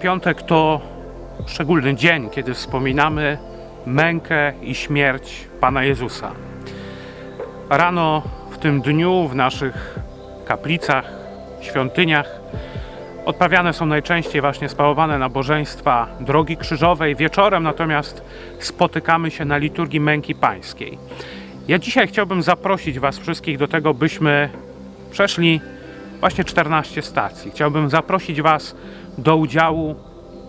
Piątek to szczególny dzień, kiedy wspominamy mękę i śmierć Pana Jezusa. Rano w tym dniu w naszych kaplicach, świątyniach odprawiane są najczęściej właśnie sprawowane nabożeństwa drogi krzyżowej. Wieczorem natomiast spotykamy się na liturgii męki pańskiej. Ja dzisiaj chciałbym zaprosić Was wszystkich do tego, byśmy przeszli właśnie 14 stacji. Chciałbym zaprosić Was do udziału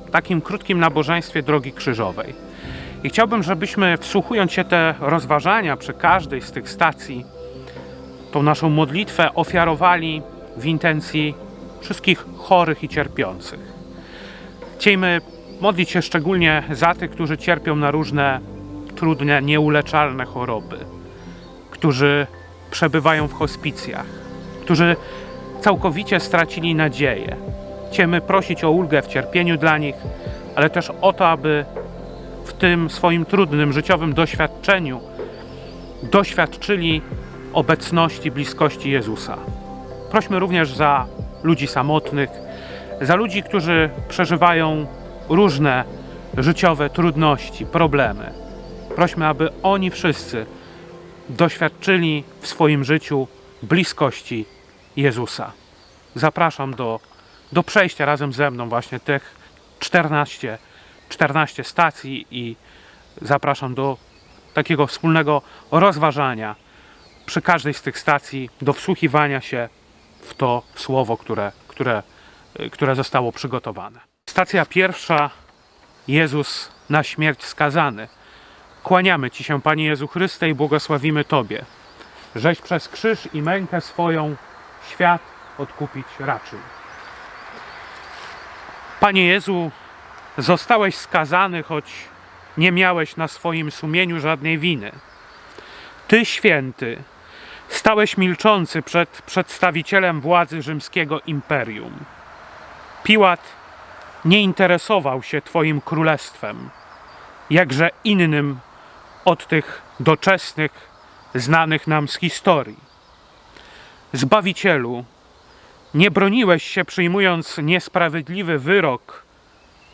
w takim krótkim nabożeństwie drogi krzyżowej. I chciałbym, żebyśmy wsłuchując się te rozważania przy każdej z tych stacji, tą naszą modlitwę ofiarowali w intencji wszystkich chorych i cierpiących. Chciejmy modlić się szczególnie za tych, którzy cierpią na różne trudne, nieuleczalne choroby, którzy przebywają w hospicjach, którzy całkowicie stracili nadzieję. Chcemy prosić o ulgę w cierpieniu dla nich, ale też o to, aby w tym swoim trudnym życiowym doświadczeniu doświadczyli obecności, bliskości Jezusa. Prośmy również za ludzi samotnych, za ludzi, którzy przeżywają różne życiowe trudności, problemy. Prośmy, aby oni wszyscy doświadczyli w swoim życiu bliskości Jezusa. Zapraszam do, do przejścia razem ze mną właśnie tych 14, 14 stacji i zapraszam do takiego wspólnego rozważania przy każdej z tych stacji, do wsłuchiwania się w to słowo, które, które, które zostało przygotowane. Stacja pierwsza Jezus na śmierć skazany. Kłaniamy Ci się, Panie Jezu Chryste, i błogosławimy Tobie, żeś przez krzyż i mękę swoją świat odkupić raczył. Panie Jezu, zostałeś skazany, choć nie miałeś na swoim sumieniu żadnej winy. Ty, święty, stałeś milczący przed przedstawicielem władzy rzymskiego imperium. Piłat nie interesował się Twoim królestwem, jakże innym od tych doczesnych, znanych nam z historii. Zbawicielu, nie broniłeś się przyjmując niesprawiedliwy wyrok,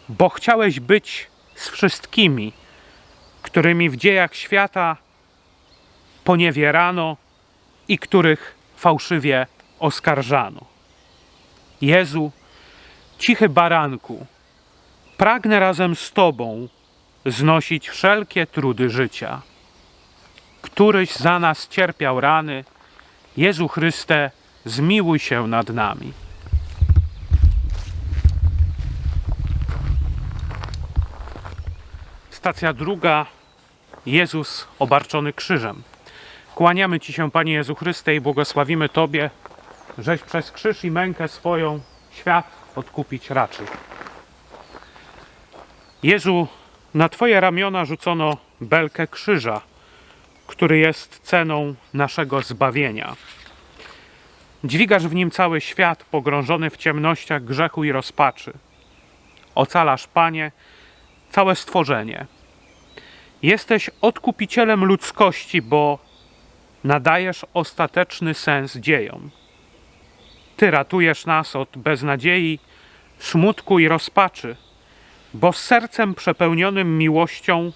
bo chciałeś być z wszystkimi, którymi w dziejach świata poniewierano i których fałszywie oskarżano. Jezu, cichy baranku, pragnę razem z Tobą znosić wszelkie trudy życia. Któryś za nas cierpiał rany, Jezu Chryste, zmiłuj się nad nami. Stacja druga. Jezus obarczony krzyżem. Kłaniamy Ci się, Panie Jezu Chryste, i błogosławimy Tobie, żeś przez krzyż i mękę swoją świat odkupić raczył. Jezu, na Twoje ramiona rzucono belkę krzyża, który jest ceną naszego zbawienia. Dźwigasz w nim cały świat pogrążony w ciemnościach grzechu i rozpaczy. Ocalasz, Panie, całe stworzenie. Jesteś odkupicielem ludzkości, bo nadajesz ostateczny sens dziejom. Ty ratujesz nas od beznadziei, smutku i rozpaczy, bo z sercem przepełnionym miłością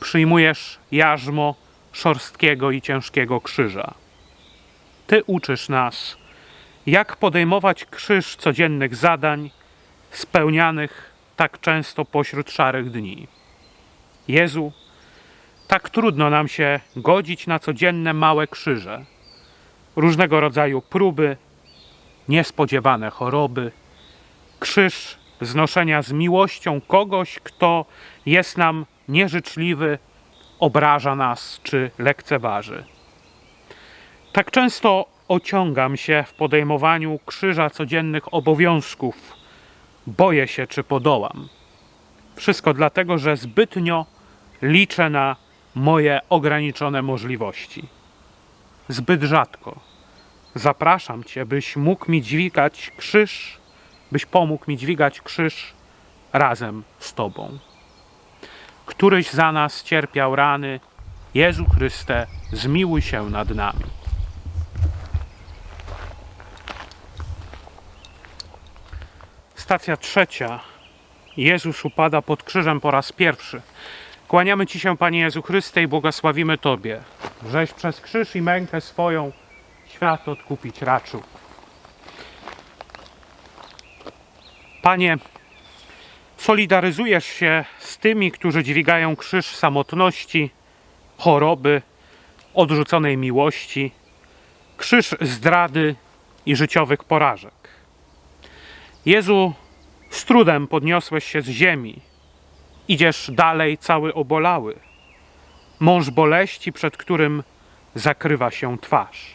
przyjmujesz jarzmo szorstkiego i ciężkiego krzyża. Ty uczysz nas, jak podejmować krzyż codziennych zadań, spełnianych tak często pośród szarych dni. Jezu, tak trudno nam się godzić na codzienne małe krzyże, różnego rodzaju próby, niespodziewane choroby, krzyż znoszenia z miłością kogoś, kto jest nam nieżyczliwy, obraża nas czy lekceważy. Tak często ociągam się w podejmowaniu krzyża codziennych obowiązków. Boję się, czy podołam. Wszystko dlatego, że zbytnio liczę na moje ograniczone możliwości. Zbyt rzadko zapraszam Cię, byś mógł mi dźwigać krzyż, byś pomógł mi dźwigać krzyż razem z Tobą. Któryś za nas cierpiał rany, Jezu Chryste, zmiłuj się nad nami. Stacja trzecia. Jezus upada pod krzyżem po raz pierwszy. Kłaniamy Ci się, Panie Jezu Chryste, i błogosławimy Tobie, żeś przez krzyż i mękę swoją świat odkupić raczył. Panie, solidaryzujesz się z tymi, którzy dźwigają krzyż samotności, choroby, odrzuconej miłości, krzyż zdrady i życiowych porażek. Jezu, z trudem podniosłeś się z ziemi, idziesz dalej cały obolały, mąż boleści, przed którym zakrywa się twarz.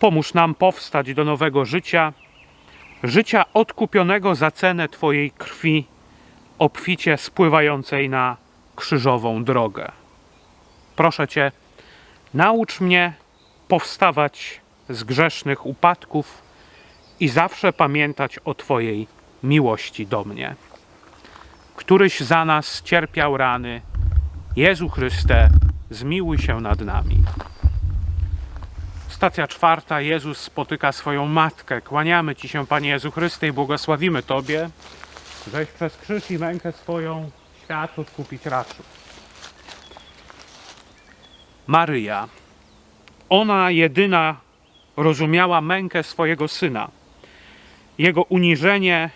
Pomóż nam powstać do nowego życia, życia odkupionego za cenę Twojej krwi, obficie spływającej na krzyżową drogę. Proszę Cię, naucz mnie powstawać z grzesznych upadków i zawsze pamiętać o Twojej miłości do mnie. Któryś za nas cierpiał rany, Jezu Chryste, zmiłuj się nad nami. Stacja czwarta. Jezus spotyka swoją matkę. Kłaniamy Ci się, Panie Jezu Chryste, i błogosławimy Tobie, żeś przez krzyż i mękę swoją świat odkupić raczył. Maryja. Ona jedyna rozumiała mękę swojego syna, jego uniżenie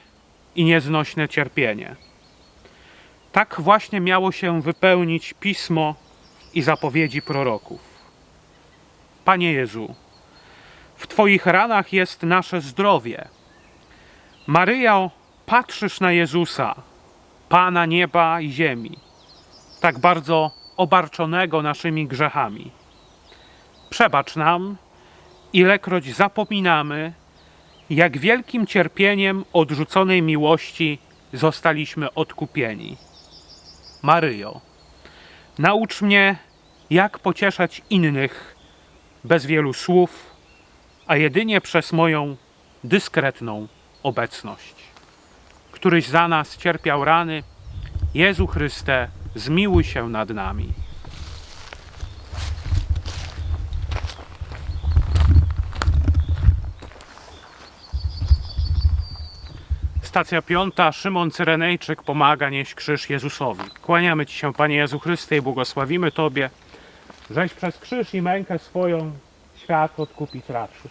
i nieznośne cierpienie. Tak właśnie miało się wypełnić pismo i zapowiedzi proroków. Panie Jezu, w Twoich ranach jest nasze zdrowie. Maryjo, patrzysz na Jezusa, Pana nieba i ziemi, tak bardzo obarczonego naszymi grzechami. Przebacz nam, ilekroć zapominamy, jak wielkim cierpieniem odrzuconej miłości zostaliśmy odkupieni. Maryjo, naucz mnie, jak pocieszać innych bez wielu słów, a jedynie przez moją dyskretną obecność. Któryś za nas cierpiał rany, Jezu Chryste, zmiłuj się nad nami. Stacja piąta. Szymon Cyrenejczyk pomaga nieść krzyż Jezusowi. Kłaniamy Ci się, Panie Jezu Chryste, i błogosławimy Tobie, żeś przez krzyż i mękę swoją świat odkupić raczy.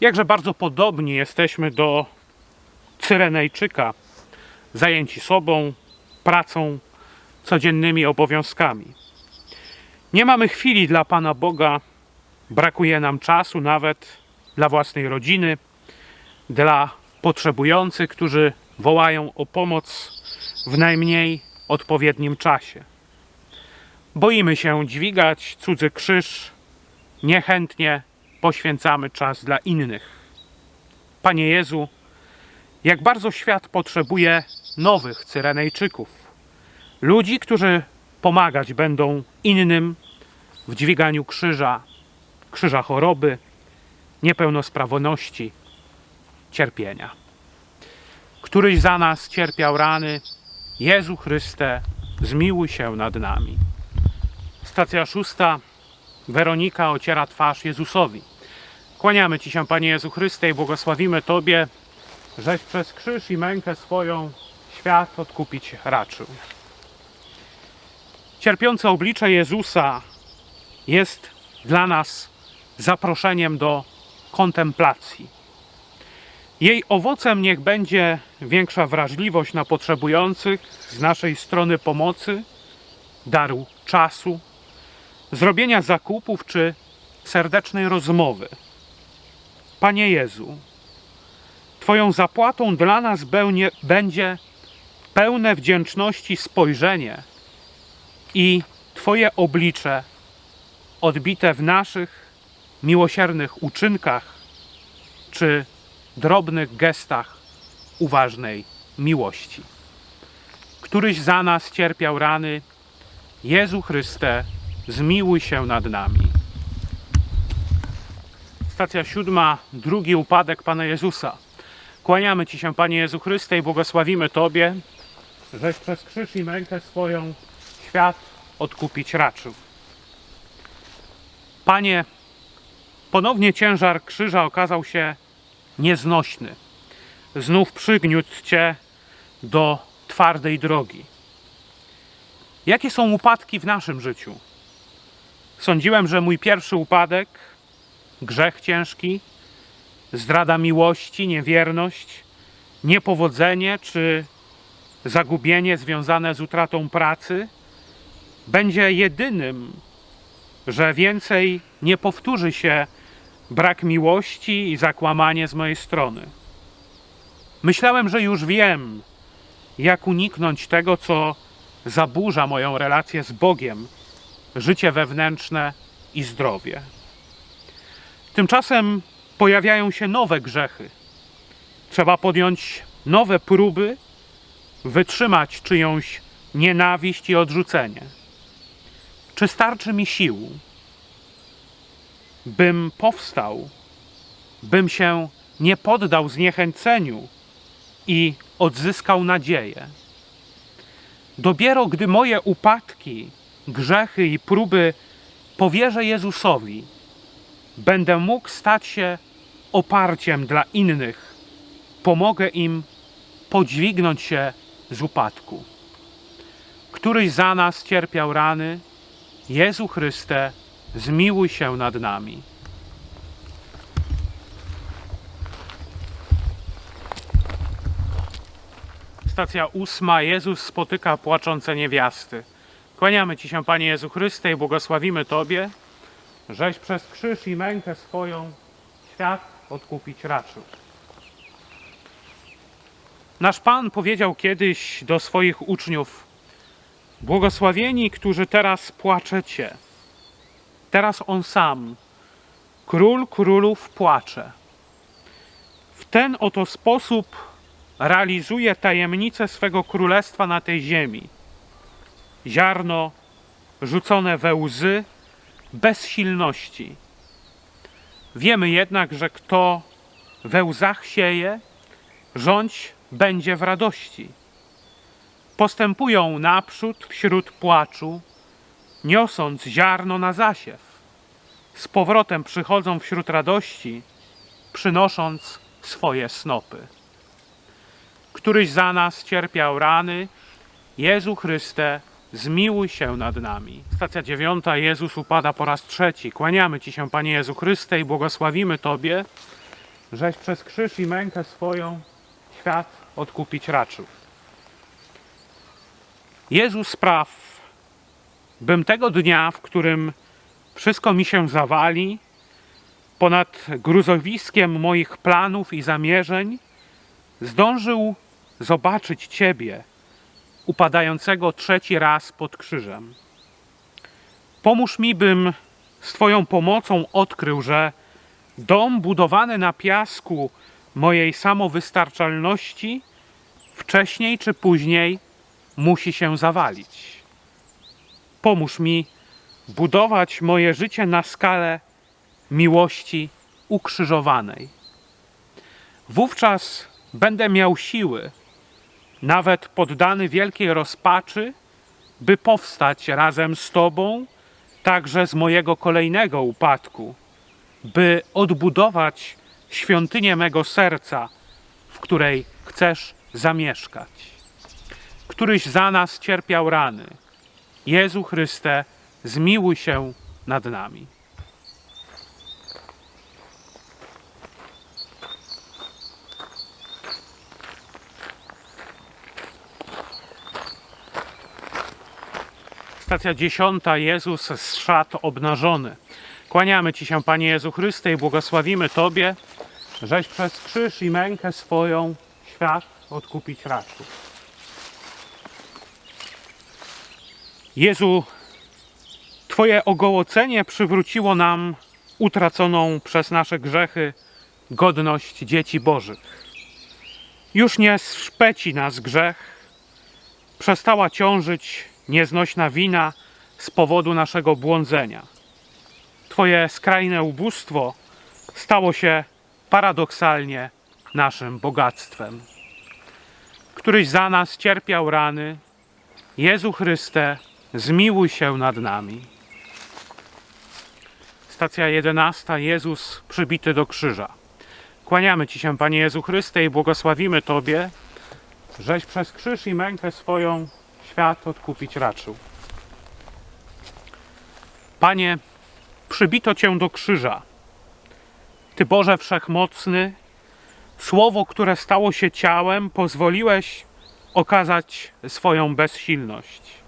Jakże bardzo podobni jesteśmy do Cyrenejczyka, zajęci sobą, pracą, codziennymi obowiązkami. Nie mamy chwili dla Pana Boga, brakuje nam czasu nawet dla własnej rodziny, dla potrzebujących, którzy wołają o pomoc w najmniej odpowiednim czasie. Boimy się dźwigać cudzy krzyż, niechętnie poświęcamy czas dla innych. Panie Jezu, jak bardzo świat potrzebuje nowych Cyrenejczyków, ludzi, którzy pomagać będą innym w dźwiganiu krzyża, krzyża choroby, niepełnosprawności, cierpienia. Któryś za nas cierpiał rany, Jezu Chryste, zmiłuj się nad nami. Stacja szósta. Weronika ociera twarz Jezusowi. Kłaniamy Ci się, Panie Jezu Chryste, i błogosławimy Tobie, żeś przez krzyż i mękę swoją świat odkupić raczył. Cierpiące oblicze Jezusa jest dla nas zaproszeniem do kontemplacji. Jej owocem niech będzie większa wrażliwość na potrzebujących z naszej strony pomocy, daru czasu, zrobienia zakupów czy serdecznej rozmowy. Panie Jezu, Twoją zapłatą dla nas bełnie, będzie pełne wdzięczności spojrzenie i Twoje oblicze odbite w naszych miłosiernych uczynkach czy drobnych gestach uważnej miłości. Któryś za nas cierpiał rany, Jezu Chryste, zmiłuj się nad nami. Stacja siódma, drugi upadek Pana Jezusa. Kłaniamy Ci się, Panie Jezu Chryste, i błogosławimy Tobie, żeś przez krzyż i mękę swoją świat odkupić raczył. Panie, ponownie ciężar krzyża okazał się nieznośny. Znów przygniótł Cię do twardej drogi. Jakie są upadki w naszym życiu? Sądziłem, że mój pierwszy upadek, grzech ciężki, zdrada miłości, niewierność, niepowodzenie czy zagubienie związane z utratą pracy będzie jedynym, że więcej nie powtórzy się brak miłości i zakłamanie z mojej strony. Myślałem, że już wiem, jak uniknąć tego, co zaburza moją relację z Bogiem, życie wewnętrzne i zdrowie. Tymczasem pojawiają się nowe grzechy. Trzeba podjąć nowe próby, wytrzymać czyjąś nienawiść i odrzucenie. Czy starczy mi sił, bym powstał, bym się nie poddał zniechęceniu i odzyskał nadzieję? Dopiero gdy moje upadki, grzechy i próby powierzę Jezusowi, będę mógł stać się oparciem dla innych. Pomogę im podźwignąć się z upadku. Któryś za nas cierpiał rany, Jezu Chryste, zmiłuj się nad nami. Stacja ósma. Jezus spotyka płaczące niewiasty. Kłaniamy Ci się, Panie Jezu Chryste, i błogosławimy Tobie, żeś przez krzyż i mękę swoją świat odkupić raczył. Nasz Pan powiedział kiedyś do swoich uczniów: Błogosławieni, którzy teraz płaczecie. Teraz On sam, król królów, płacze. W ten oto sposób realizuje tajemnicę swego królestwa na tej ziemi. Ziarno rzucone we łzy, bezsilności. Wiemy jednak, że kto we łzach sieje, rządź będzie w radości. Postępują naprzód wśród płaczu, niosąc ziarno na zasiew. Z powrotem przychodzą wśród radości, przynosząc swoje snopy. Któryś za nas cierpiał rany, Jezu Chryste, zmiłuj się nad nami. Stacja dziewiąta. Jezus upada po raz trzeci. Kłaniamy Ci się, Panie Jezu Chryste, i błogosławimy Tobie, żeś przez krzyż i mękę swoją świat odkupić raczył. Jezus spraw, bym tego dnia, w którym wszystko mi się zawali, ponad gruzowiskiem moich planów i zamierzeń, zdążył zobaczyć Ciebie, upadającego trzeci raz pod krzyżem. Pomóż mi, bym z Twoją pomocą odkrył, że dom budowany na piasku mojej samowystarczalności wcześniej czy później musi się zawalić. Pomóż mi budować moje życie na skalę miłości ukrzyżowanej. Wówczas będę miał siły, nawet poddany wielkiej rozpaczy, by powstać razem z Tobą, także z mojego kolejnego upadku, by odbudować świątynię mego serca, w której chcesz zamieszkać. Któryś za nas cierpiał rany. Jezu Chryste, zmiłuj się nad nami. Stacja dziesiąta. Jezus z szat obnażony. Kłaniamy Ci się, Panie Jezu Chryste, i błogosławimy Tobie, żeś przez krzyż i mękę swoją świat odkupić raczył. Jezu, Twoje ogołocenie przywróciło nam utraconą przez nasze grzechy godność dzieci Bożych. Już nie szpeci nas grzech, przestała ciążyć nieznośna wina z powodu naszego błądzenia. Twoje skrajne ubóstwo stało się paradoksalnie naszym bogactwem. Któryś za nas cierpiał rany, Jezu Chryste, zmiłuj się nad nami. Stacja 11. Jezus przybity do krzyża. Kłaniamy Ci się, Panie Jezu Chryste, i błogosławimy Tobie, żeś przez krzyż i mękę swoją świat odkupić raczył. Panie, przybito Cię do krzyża. Ty Boże Wszechmocny, Słowo, które stało się ciałem, pozwoliłeś okazać swoją bezsilność.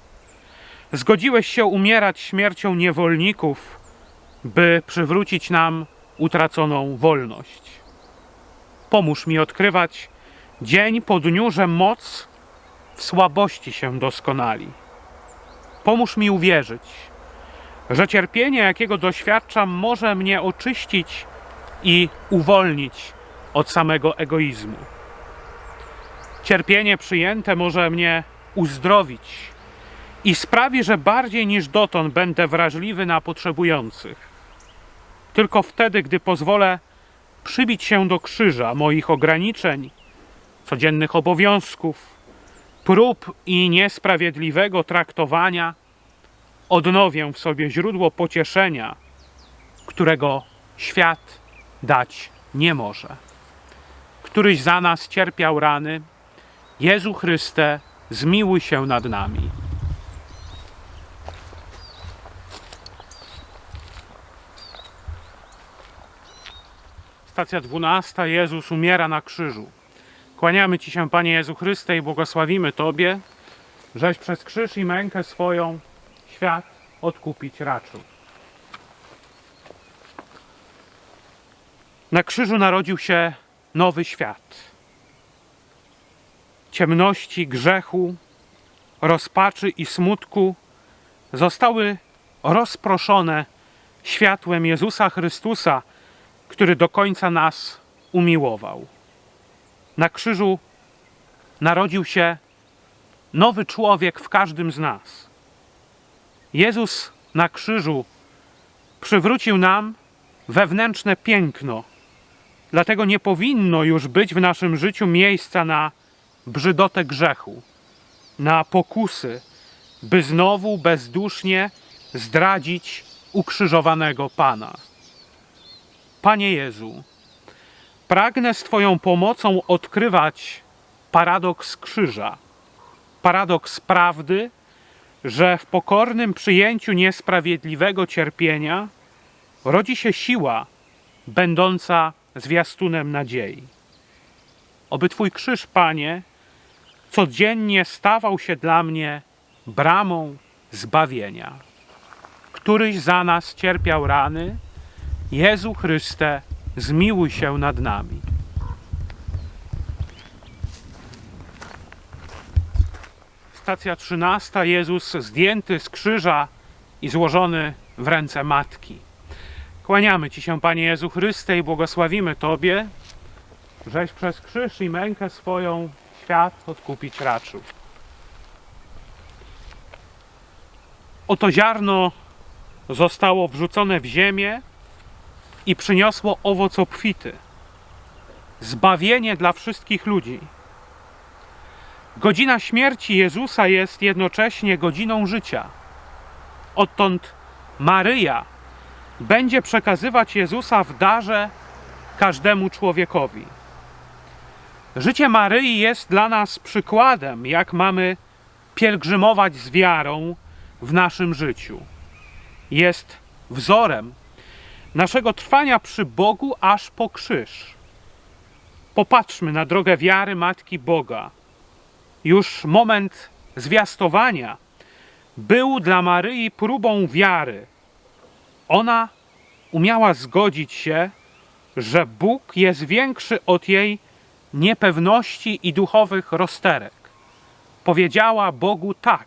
Zgodziłeś się umierać śmiercią niewolników, by przywrócić nam utraconą wolność. Pomóż mi odkrywać dzień po dniu, że moc w słabości się doskonali. Pomóż mi uwierzyć, że cierpienie, jakiego doświadczam, może mnie oczyścić i uwolnić od samego egoizmu. Cierpienie przyjęte może mnie uzdrowić i sprawi, że bardziej niż dotąd będę wrażliwy na potrzebujących. Tylko wtedy, gdy pozwolę przybić się do krzyża moich ograniczeń, codziennych obowiązków, prób i niesprawiedliwego traktowania, odnowię w sobie źródło pocieszenia, którego świat dać nie może. Któryś za nas cierpiał rany, Jezu Chryste, zmiłuj się nad nami. Stacja 12. Jezus umiera na krzyżu. Kłaniamy Ci się, Panie Jezu Chryste, i błogosławimy Tobie, żeś przez krzyż i mękę swoją świat odkupić raczył. Na krzyżu narodził się nowy świat. Ciemności, grzechu, rozpaczy i smutku zostały rozproszone światłem Jezusa Chrystusa, który do końca nas umiłował. Na krzyżu narodził się nowy człowiek w każdym z nas. Jezus na krzyżu przywrócił nam wewnętrzne piękno. Dlatego nie powinno już być w naszym życiu miejsca na brzydotę grzechu, na pokusy, by znowu bezdusznie zdradzić ukrzyżowanego Pana. Panie Jezu, pragnę z Twoją pomocą odkrywać paradoks krzyża, paradoks prawdy, że w pokornym przyjęciu niesprawiedliwego cierpienia rodzi się siła będąca zwiastunem nadziei. Oby Twój krzyż, Panie, codziennie stawał się dla mnie bramą zbawienia. Któryś za nas cierpiał rany, Jezu Chryste, zmiłuj się nad nami. Stacja 13. Jezus zdjęty z krzyża i złożony w ręce Matki. Kłaniamy Ci się, Panie Jezu Chryste, i błogosławimy Tobie, żeś przez krzyż i mękę swoją świat odkupić raczył. Oto ziarno zostało wrzucone w ziemię i przyniosło owoc obfity. Zbawienie dla wszystkich ludzi. Godzina śmierci Jezusa jest jednocześnie godziną życia. Odtąd Maryja będzie przekazywać Jezusa w darze każdemu człowiekowi. Życie Maryi jest dla nas przykładem, jak mamy pielgrzymować z wiarą w naszym życiu. Jest wzorem naszego trwania przy Bogu aż po krzyż. Popatrzmy na drogę wiary Matki Boga. Już moment zwiastowania był dla Maryi próbą wiary. Ona umiała zgodzić się że Bóg jest większy od jej niepewności i duchowych rozterek. Powiedziała Bogu tak.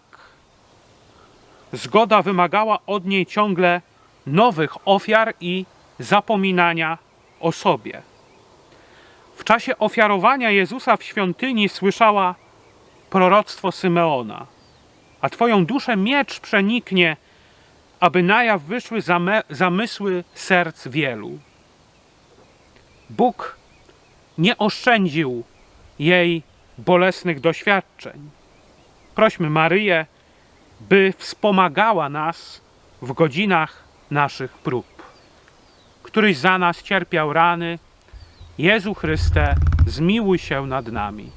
Zgoda wymagała od niej ciągle nowych ofiar i zapominania o sobie. W czasie ofiarowania Jezusa w świątyni słyszała proroctwo Symeona. A Twoją duszę miecz przeniknie, aby na jaw wyszły zamysły serc wielu. Bóg nie oszczędził jej bolesnych doświadczeń. Prośmy Maryję, by wspomagała nas w godzinach naszych prób. Któryś za nas cierpiał rany, Jezu Chryste, zmiłuj się nad nami.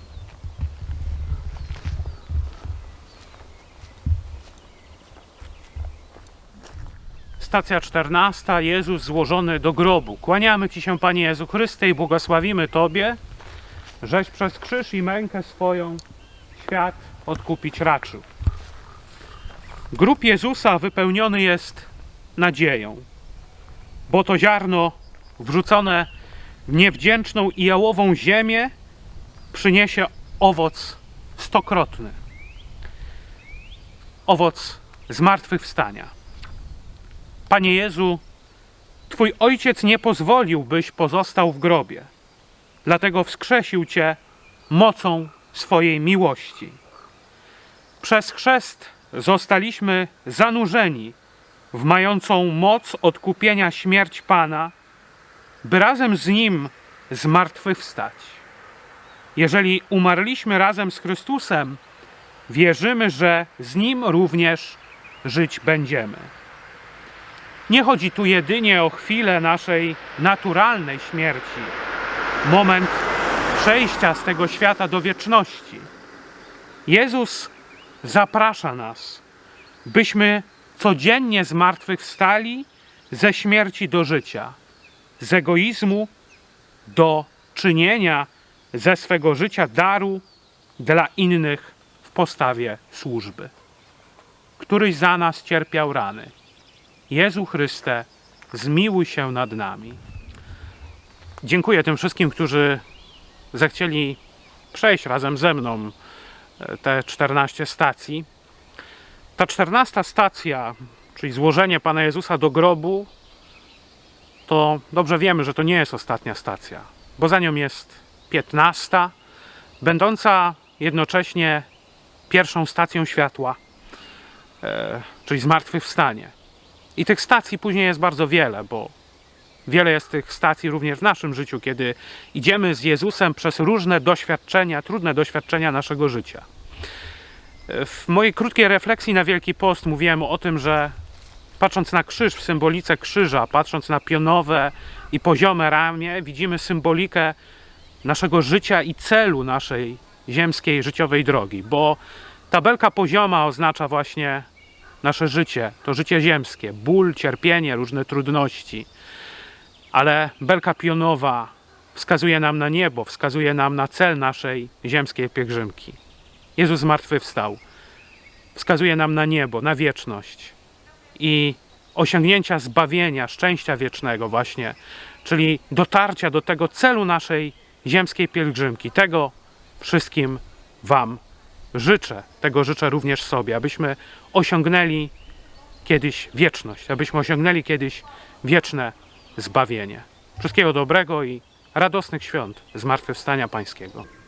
Stacja 14. Jezus złożony do grobu. Kłaniamy Ci się, Panie Jezu Chryste, i błogosławimy Tobie, żeś przez krzyż i mękę swoją świat odkupić raczył. Grób Jezusa wypełniony jest nadzieją, bo to ziarno wrzucone w niewdzięczną i jałową ziemię przyniesie owoc stokrotny. Owoc zmartwychwstania. Panie Jezu, Twój ojciec nie pozwolił, byś pozostał w grobie. Dlatego wskrzesił Cię mocą swojej miłości. Przez chrzest zostaliśmy zanurzeni w mającą moc odkupienia śmierć Pana, by razem z Nim zmartwychwstać. Jeżeli umarliśmy razem z Chrystusem, wierzymy, że z Nim również żyć będziemy. Nie chodzi tu jedynie o chwilę naszej naturalnej śmierci, moment przejścia z tego świata do wieczności. Jezus zaprasza nas, byśmy codziennie zmartwychwstali ze śmierci do życia, z egoizmu do czynienia ze swego życia daru dla innych w postawie służby. Któryś za nas cierpiał rany. Jezu Chryste, zmiłuj się nad nami. Dziękuję tym wszystkim, którzy zechcieli przejść razem ze mną e, te 14 stacji. Ta 14 stacja, czyli złożenie Pana Jezusa do grobu, to dobrze wiemy, że to nie jest ostatnia stacja, bo za nią jest 15, będąca jednocześnie pierwszą stacją światła, e, czyli zmartwychwstanie. I tych stacji później jest bardzo wiele, bo wiele jest tych stacji również w naszym życiu, kiedy idziemy z Jezusem przez różne doświadczenia, trudne doświadczenia naszego życia. W mojej krótkiej refleksji na Wielki Post mówiłem o tym, że patrząc na krzyż w symbolice krzyża, patrząc na pionowe i poziome ramię, widzimy symbolikę naszego życia i celu naszej ziemskiej życiowej drogi, bo tabelka pozioma oznacza właśnie nasze życie, to życie ziemskie, ból, cierpienie, różne trudności. Ale belka pionowa wskazuje nam na niebo, wskazuje nam na cel naszej ziemskiej pielgrzymki. Jezus zmartwychwstał. Wskazuje nam na niebo, na wieczność i osiągnięcia zbawienia, szczęścia wiecznego właśnie, czyli dotarcia do tego celu naszej ziemskiej pielgrzymki. Tego wszystkim Wam życzę, tego życzę również sobie, abyśmy osiągnęli kiedyś wieczność, abyśmy osiągnęli kiedyś wieczne zbawienie. Wszystkiego dobrego i radosnych świąt Zmartwychwstania Pańskiego.